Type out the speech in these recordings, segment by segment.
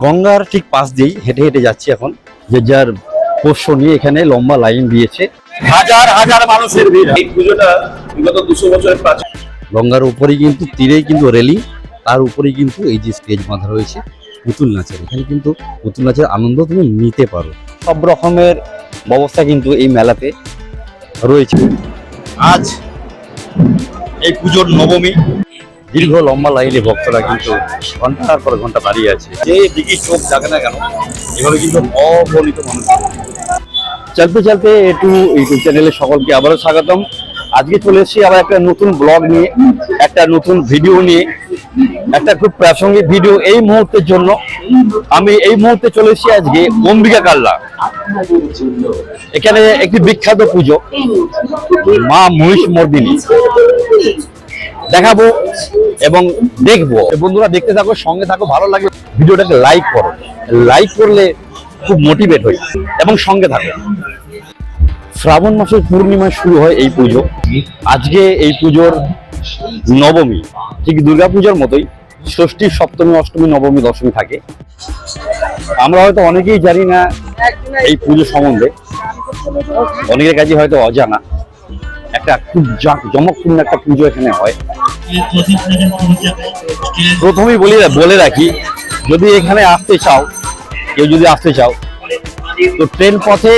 গঙ্গার ঠিক পাশ দিয়েই হেঁটে হেঁটে যাচ্ছি এখন। যে যার পোষ্য নিয়ে এখানে লম্বা লাইন দিয়েছে। হাজার হাজার মানুষের ভিড়। এই পুজোটা বিগত দুশো বছরের প্রাচীন। গঙ্গার উপরেই কিন্তু তীরেই কিন্তু রেলিং। তার উপরেই কিন্তু এই যে স্টেজ বাঁধা রয়েছে পুতুল নাচের। এখানে কিন্তু পুতুল নাচের আনন্দ তুমি নিতে পারো। সব রকমের ব্যবস্থা কিন্তু এই মেলাতে রয়েছে। আজ এই পুজোর নবমী। দীর্ঘ লম্বা লাইনে ভক্তরা কিন্তু ঘণ্টার পর ঘণ্টা দাঁড়িয়ে আছে। যে দিকে চোখ জাগে না কেন এভাবে কিন্তু অগণিত মানুষ। চলতে চলতে একটু ইউটিউব চ্যানেলে সকলকে আবারও স্বাগতম। আজকে চলে এসেছি আবার একটা নতুন ব্লগ নিয়ে একটা নতুন ভিডিও নিয়ে একটা খুব প্রাসঙ্গিক ভিডিও এই মুহূর্তের জন্য। আমি এই মুহূর্তে চলে এসেছি আজকে অম্বিকা কাল্লা। এখানে একটি বিখ্যাত পুজো মা মহিষ মর্দিনী। দেখাবো এবং দেখব। বন্ধুরা, দেখতে থাকো, সঙ্গে থাকো, ভালো লাগলে ভিডিওটাকে লাইক করো। লাইক করলে খুব মোটিভেট হই। এবং সঙ্গে থাকো। শ্রাবণ মাসের পূর্ণিমায় শুরু হয় এই পুজো। আজকে এই পুজোর নবমী। ঠিক দুর্গা পুজোর মতোই ষষ্ঠী, সপ্তমী, অষ্টমী, নবমী, দশমী থাকে। আমরা হয়তো অনেকেই জানি না এই পুজো সম্বন্ধে। অনেকের কাছে হয়তো অজানা। একটা খুব জমকপূর্ণ একটা পুজো এখানে হয়। প্রথমেই বলি, বলে রাখি, যদি এখানে আসতে চাও, কেউ যদি আসতে চাও, তো ট্রেন পথে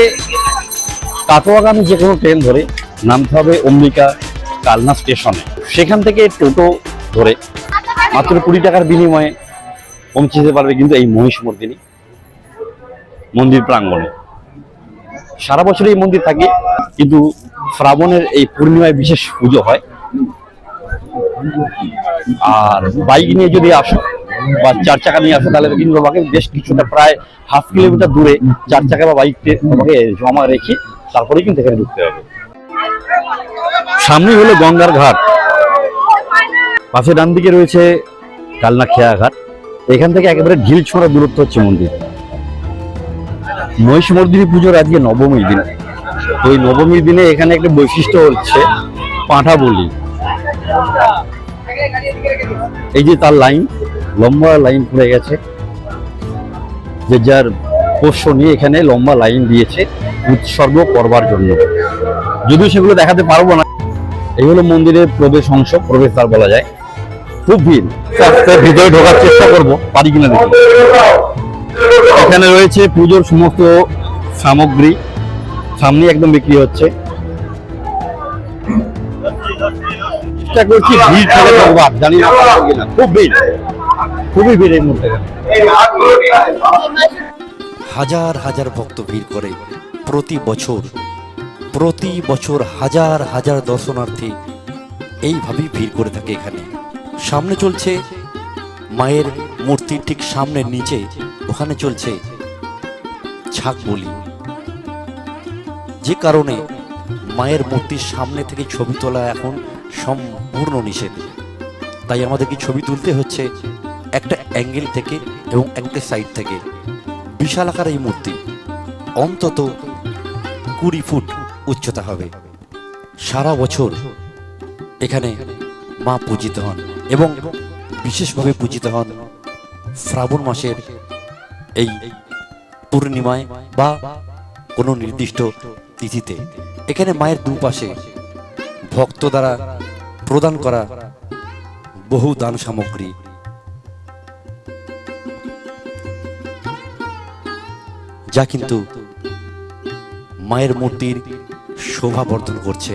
কাটোয়াগামী যে কোনো ট্রেন ধরে নামতে হবে অম্বিকা কালনা স্টেশনে। সেখান থেকে টোটো ধরে, মাত্র কুড়ি টাকার বিনিময়ে পৌঁছে যেতে পারবে কিন্তু এই মহিষ মন্দির প্রাঙ্গণে। সারা বছর এই মন্দির থাকে, কিন্তু শ্রাবণের এই পূর্ণিমায় বিশেষ পুজো হয়। আর বাইক নিয়ে যদি আসো বা চার চাকা নিয়ে আসো, তাহলে কিন্তু তোমাকে বেশ কিছুটা প্রায় হাফ কিলোমিটার দূরে চার চাকা বা বাইক তোমাকে জমা রেখে তারপরে কিন্তু এখানে ঢুকতে হবে। সামনে হলো গঙ্গার ঘাট। পাশে ডান দিকে রয়েছে কালনা খেয়া ঘাট। এখান থেকে একেবারে ঢিল ছোঁড়া দূরত্ব হচ্ছে মন্দির। মহিষ মর্দিনী পুজোর আজকে নবমীর দিন। ওই নবমীর দিনে এখানে একটা বৈশিষ্ট্য হচ্ছে পাঁঠা বলি। এই যে তার লাইন, লম্বা লাইন পড়ে গেছে, যে যার পোষ্য নিয়ে এখানে লম্বা লাইন দিয়েছে উৎসর্গ করবার জন্য। যদিও সেগুলো দেখাতে পারব না। এই হলো মন্দিরের প্রবেশ অংশ প্রবেশদ্বার বলা যায়। খুব ভিড়। ভিতরে ঢোকার চেষ্টা করব, পারি কিনা এখানে রয়েছে পুজোর সমস্ত সামগ্রী। সামনে একদম বিক্রি হচ্ছে। হাজার হাজার ভক্ত ভিড় করে প্রতি বছর প্রতি বছর হাজার হাজার দর্শনার্থী এইভাবেই ভিড় করে থাকে এখানে। সামনে চলছে মায়ের মূর্তির ঠিক সামনে নিচে ওখানে চলছে ছাগ বলি যে কারণে মায়ের মূর্তির সামনে থেকে ছবি তোলা এখন সম্পূর্ণ নিষেধ। তাই আমাদেরকে ছবি তুলতে হচ্ছে একটা অ্যাঙ্গেল থেকে এবং একটা সাইড থেকে। বিশাল আকার এই মূর্তি। অন্তত কুড়ি ফুট উচ্চতা হবে। সারা বছর এখানে মা পূজিত হন এবং বিশেষভাবে পূজিত হন শ্রাবণ মাসের এই পূর্ণিমায় বা কোনো নির্দিষ্ট তিথিতে, এখানে মায়ের দুপাশে ভক্ত দ্বারা প্রদান করা বহু দান সামগ্রী। যা কিন্তু মায়ের মূর্তির শোভা বর্ধন করছে।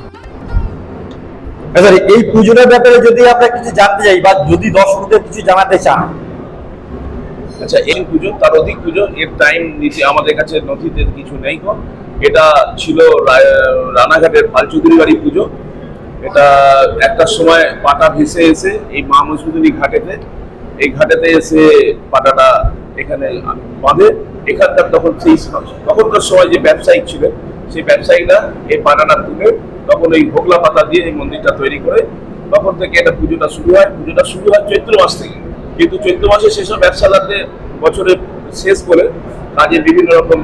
এবার এই পুজোটার ব্যাপারে যদি আমরা কিছু জানতে চাই বা যদি দর্শকদের কিছু জানাতে চান। আচ্ছা এই পুজো তার অধিক পুজো, এর টাইম নিচে আমাদের কাছে নথিতে কিছু নেই গো। এটা ছিল রানাঘাটের পালচুদির বাড়ি পুজো। এটা একটা সময় পাটা ভেসে এসে এই মা মসজিদুনি ঘাটেতে, এই ঘাটেতে এসে পাটাটা এখানে বাঁধে। এখানকার তখন সেই তখনকার সময় যে ব্যবসায়িক ছিলেন সেই ব্যবসায়ীরা এই পাটাটা তুলে তখন এই ভোগলা পাতা দিয়ে এই মন্দিরটা তৈরি করে তখন থেকে এটা পুজোটা শুরু হয়। পুজোটা শুরু হয় চৈত্র মাস থেকে। কিন্তু চৈত্র মাসে সেসব ব্যবসাদারদের বছরের শেষ করে কাজে বিভিন্ন রকম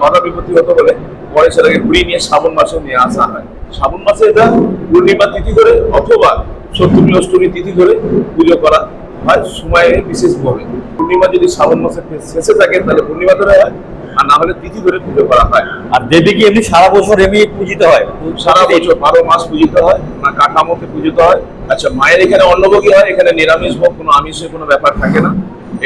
বাধা বিপত্তি হতে বলে পরে সেটাকে ঘুরিয়ে নিয়ে শ্রাবণ মাসে নিয়ে আসা হয়। শ্রাবণ মাসে এটা পূর্ণিমা তিথি ধরে অথবা সপ্তমী অষ্টমী তিথি ধরে পুজো করা হয় সময়ে বিশেষভাবে। পূর্ণিমা যদি শ্রাবণ মাসের শেষে থাকে, তাহলে পূর্ণিমা ধরে হয়। আর না হলে তিথি ধরে পুজো করা হয়। আর দেবী কি এমনি সারা বছর এমনি পূজিত হয়? সারা বছর বারো মাস পূজিত হয় না কাঠামোতে পূজিত হয়। আচ্ছা মায়ের এখানে অন্নভোগী হয় এখানে নিরামিষ ভোগ কোনো আমিষের কোনো ব্যাপার থাকে না।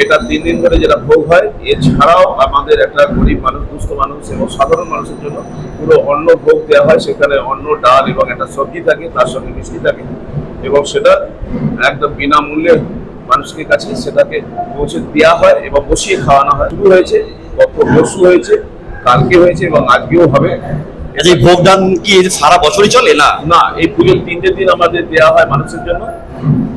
এটা তিন দিন ধরে যেটা ভোগ হয় এছাড়াও আমাদের একটা গরিব মানুষ দুস্থ মানুষ এবং সাধারণ মানুষের জন্য পুরো অন্ন ভোগ দেওয়া হয়। সেখানে অন্ন ডাল এবং একটা সবজি থাকে তার সঙ্গে মিষ্টি থাকে এবং সেটা একদম বিনামূল্যে মানুষের কাছে সেটাকে পৌঁছে দেওয়া হয় এবং বসিয়ে খাওয়ানো হয়। শুরু হয়েছে গত পরশু হয়েছে কালকে হয়েছে এবং আজকেও হবে। আচ্ছা এই ভোগদান কি সারা বছরই চলে না? না এই পুজোর তিনটে দিন আমাদের দেওয়া হয় মানুষের জন্য।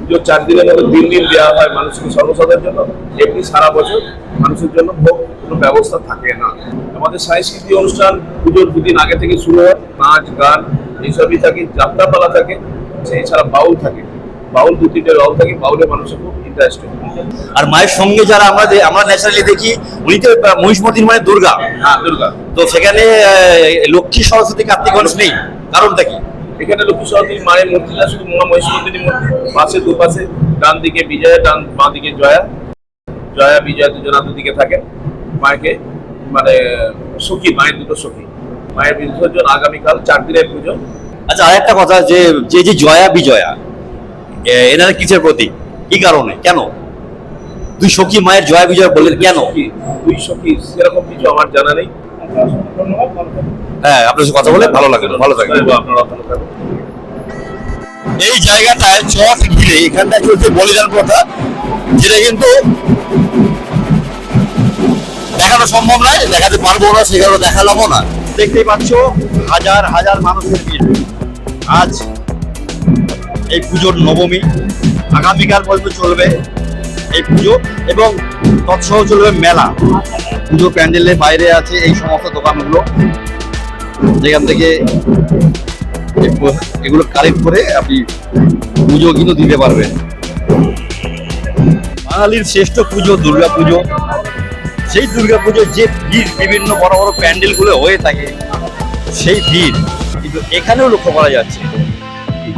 পুজোর চার দিনের মধ্যে তিন দিন দেওয়া হয় মানুষকে সর্বসাধারণের জন্য। এমনি সারা বছর মানুষের জন্য ভোগ কোনো ব্যবস্থা থাকে না। আমাদের সাংস্কৃতিক অনুষ্ঠান পুজোর দুদিন আগে থেকে শুরু হয়। নাচ গান এইসবই থাকে যাত্রাপালা থাকে সেই ছাড়া বাউল থাকে। বাউল দু তিনটে রল থাকে বাউলে মানুষের খুব ইন্টারেস্টেড আর মায়ের সঙ্গে যারা আমরা আমরা ন্যাচারালি দেখি উনি তো আহ, মহিষমর্দিনী মানে দুর্গা। হ্যাঁ দুর্গা। তো সেখানে লক্ষ্মী সরস্বতী কার্তিক গণেশ নেই। কারণটা কি? এখানে লক্ষ্মী সরস্বতী মায়ের মূর্তিটা শুধু মহা মহিষমর্দিনী মূর্তি। পাশে দুপাশে ডান দিকে বিজয়া ডান বাঁ দিকে জয়া। জয়া বিজয়া দুজনা দুদিকে থাকে মায়েকে মানে সখী মায়ের দুটো সখী। মায়ের বিসর্জন আগামীকাল চার দিনের পুজো। আচ্ছা আরেকটা কথা যে যে যে জয়া বিজয়া এনারা কিসের প্রতীক? কি কারণে? কেন? দুই সখী মায়ের জয়া বিজয় বললেন কেন? দুই সখী সেরকম কিছু আমার জানা নেই। হ্যাঁ আপনার সাথে কথা বলে ভালো লাগল ভালো থাকবেন এই জায়গাটায় চট ঘিরে এখানটায় চলছে বলিদান প্রথা যেটা কিন্তু দেখানো সম্ভব নয় দেখাতে পারব না সেখানে দেখালামও না। দেখতেই পাচ্ছ হাজার হাজার মানুষের ভিড়। আজ এই পুজোর নবমী আগামীকাল পর্যন্ত চলবে। এই পুজো এবং তৎসহ চলবে মেলা। পুজো প্যান্ডেলের বাইরে আছে এই সমস্ত দোকানগুলো। যেখান থেকে এগুলো কালেক্ট করে আপনি পুজো কিন্তু দিতে পারবেন। বাঙালির শ্রেষ্ঠ পুজো দুর্গা পুজো। সেই দুর্গা পুজো যে ভিড়, বিভিন্ন বড় বড় প্যান্ডেলগুলো হয়ে থাকে, সেই ভিড় কিন্তু এখানেও লক্ষ্য করা যাচ্ছে।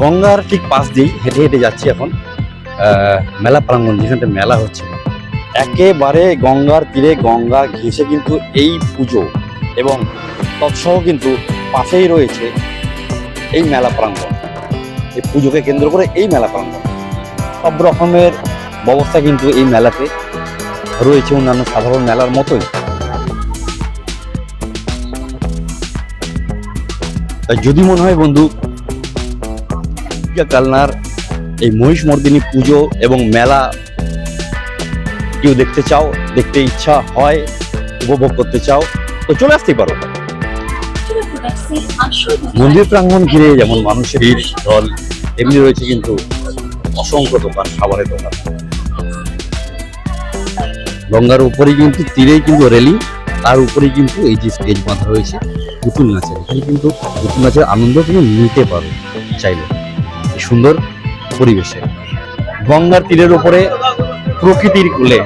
গঙ্গার ঠিক পাশ দিয়েই হেঁটে হেঁটে যাচ্ছি এখন। মেলা প্রাঙ্গণ যেখানটা মেলা হচ্ছে। একেবারে গঙ্গার তীরে গঙ্গা ঘেঁষে কিন্তু এই পুজো এবং তৎসহ কিন্তু পাশেই রয়েছে এই মেলা প্রাঙ্গণ। এই পুজোকে কেন্দ্র করে এই মেলা প্রাঙ্গণ। সব রকমের ব্যবস্থা কিন্তু এই মেলাতে রয়েছে অন্যান্য সাধারণ মেলার মতোই। তাই যদি মনে হয় বন্ধু কালনার এই মহিষ মর্দিনী পুজো এবং মেলা কেউ দেখতে চাও, দেখতে ইচ্ছা হয়, উপভোগ করতে চাও, তো চলে আসতেই পারো। মন্দির প্রাঙ্গণ ঘিরে যেমন মানুষের ভিড়, ঢল, এমনি রয়েছে কিন্তু অসংখ্য দোকান, খাবারের দোকান। গঙ্গার উপরে কিন্তু, তীরেই কিন্তু রেলিং, তার উপরেই কিন্তু এই যে স্টেজ বাঁধা রয়েছে, পুতুল নাচের। এখানে কিন্তু পুতুল নাচের আনন্দ তুমি নিতে পারো, চাইলে। সুন্দর পরিবেশে। গঙ্গার তীরের উপরে প্রকৃতির কোলে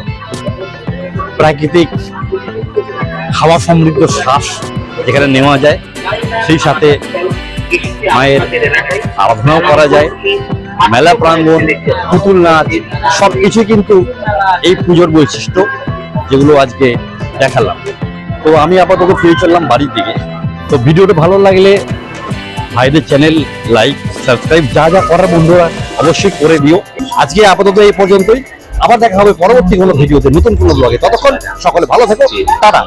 প্রাকৃতিক হাওয়া সমৃদ্ধ শ্বাস যেখানে নেওয়া যায়, সেই সাথে মায়ের আরাধনাও করা যায়, মেলা প্রাঙ্গণ, পুতুল নাচ, সবকিছু কিন্তু এই পুজোর বৈশিষ্ট্য যেগুলো আজকে দেখালাম। তো আমি আপাতত ফিরে চললাম বাড়ির দিকে। তো ভিডিওটা ভালো লাগলে ভাইদের চ্যানেল লাইক সাবস্ক্রাইব যা যা করার বন্ধুরা অবশ্যই করে দিও। আজকে আপাতত এই পর্যন্তই। আবার দেখা হবে পরবর্তী কোনো ভিডিওতে, নতুন কোনো ব্লগে ততক্ষণ সকলে ভালো থেকো। টাটা।